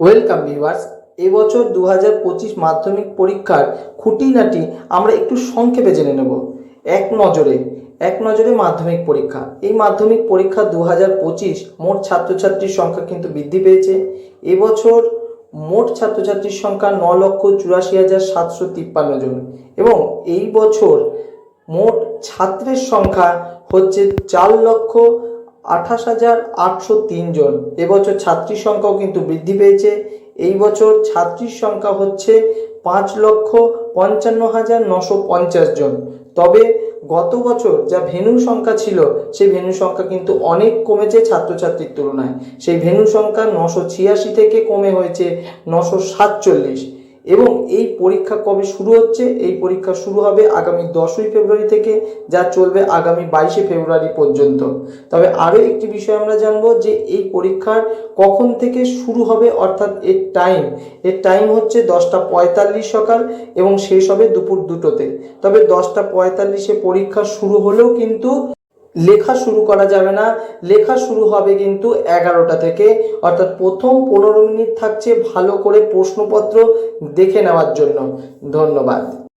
Welcome viewers এবছর দু হাজার পঁচিশ মাধ্যমিক পরীক্ষার খুঁটিনাটি আমরা একটু সংক্ষেপে জেনে নেব। এক নজরে এক নজরে মাধ্যমিক পরীক্ষা। এই মাধ্যমিক পরীক্ষা দু হাজার পঁচিশ মোট ছাত্রছাত্রীর সংখ্যা কিন্তু বৃদ্ধি পেয়েছে। এবছর মোট ছাত্রছাত্রীর সংখ্যা ন লক্ষ চুরাশি হাজার সাতশো তিপ্পান্ন জন এবং এই বছর মোট ছাত্রের সংখ্যা হচ্ছে চার লক্ষ আঠাশ হাজার আটশো জন। এবছর ছাত্রীর সংখ্যাও কিন্তু বৃদ্ধি পেয়েছে। এই বছর ছাত্রীর সংখ্যা হচ্ছে পাঁচ লক্ষ পঞ্চান্ন হাজার নশো পঞ্চাশ জন। তবে গত বছর যা ভেনু সংখ্যা ছিল, সেই ভেনু সংখ্যা কিন্তু অনেক কমেছে ছাত্রছাত্রীর তুলনায়। সেই ভেনু সংখ্যা নশো ছিয়াশি থেকে কমে হয়েছে নশো সাতচল্লিশ। এবং এই পরীক্ষা কবে শুরু হচ্ছে? এই পরীক্ষা শুরু হবে আগামী দশই ফেব্রুয়ারি থেকে, যা চলবে আগামী বাইশে ফেব্রুয়ারি পর্যন্ত। তবে আরও একটি বিষয় আমরা জানব যে এই পরীক্ষার কখন থেকে শুরু হবে, অর্থাৎ এর টাইম। এর টাইম হচ্ছে দশটা পঁয়তাল্লিশ সকাল এবং শেষ হবে দুপুর দুটোতে। তবে দশটা পঁয়তাল্লিশে পরীক্ষা শুরু হলেও কিন্তু লেখা শুরু করা যাবে না। লেখা শুরু হবে কিন্তু এগারোটা থেকে। অর্থাৎ প্রথম পনেরো মিনিট থাকছে ভালো করে প্রশ্নপত্র দেখে নেওয়ার জন্য। ধন্যবাদ।